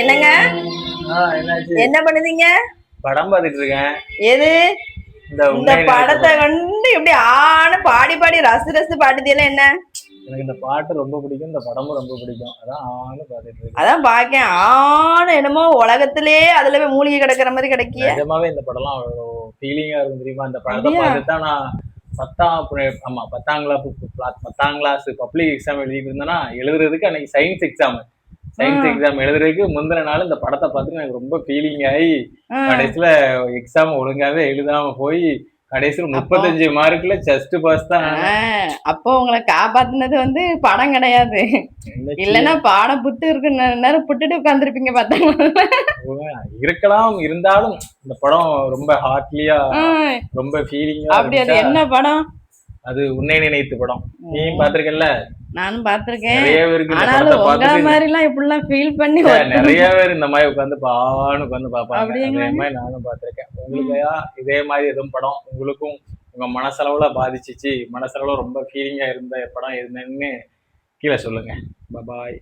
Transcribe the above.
என்னங்க? என்ன பண்ணுதீங்க? படம் பார்த்துட்டு இருக்கேன். எது? இந்த படத்தை கண்டு இப்படி ஆன பாடி பாடி ரசி ரசி பாட்டுதெல்லாம் என்ன? எனக்கு இந்த பாட்டு ரொம்ப பிடிக்கும் இந்த படமும் ரொம்ப பிடிக்கும். அதான் பார்த்துட்டு இருக்கேன். அதான் பாக்கேன். ஆன என்னமோ உலகத்திலே அதுல போய் மூலிகை கிடக்குற மாதிரி கிடைக்கிய. நிஜமாவே இந்த படம்லாம் அவ்வளோ ஃபீலிங்கா இருக்கும் தெரியுமா? இந்த படத்தை தான் நான் பத்தாம் ஆமா பத்தாம் கிளாஸ் பத்தாம் கிளாஸ் பப்ளிக் எக்ஸாம் எழுதிட்டு இருந்தேன்னா எழுதுறதுக்கு அன்னைக்கு சயின்ஸ் எக்ஸாம் சயின்ஸ். எக்ஸாம் எழுதுறதுக்கு முந்தின நாள் இந்த படத்தை பார்த்துட்டு எனக்கு ரொம்ப ஃபீலிங் ஆகி கடைசியில எக்ஸாம் ஒழுங்காவே எழுதாம போய் கடைசியில முப்பத்தஞ்சு மார்க்ல ஜஸ்ட் பாஸ் தான். அப்போ உங்களை காப்பாத்துனது வந்து படம் கிடையாது. இல்லன்னா பாடம் புட்டு இருக்கு நேரம் புட்டுட்டு உட்காந்துருப்பீங்க பார்த்தாங்க இருக்கலாம் இருந்தாலும் இந்த படம் ரொம்ப ஹார்ட்லியா ரொம்ப ஃபீலிங்கா அப்படி அது என்ன படம்? அது உன்னை நினைத்து படம். நீயும் பாத்திருக்கல நானும் இந்த ஆனாலும் உங்களை மாதிரி எல்லாம் இப்படிலாம் ஃபீல் பண்ணி நிறைய பேர் இந்த மாதிரி உட்காந்து பான்னு உட்காந்து பாப்பாங்க? அதே மாதிரி நானும் பார்த்திருக்கேன். உங்களுக்கு? இதே மாதிரி எதுவும் படம் உங்களுக்கும் உங்க மனசளவுல பாதிச்சிச்சு. மனசளவுல ரொம்ப ஃபீலிங்கா இருந்த படம் என்னன்னு கீழே சொல்லுங்க. பாய்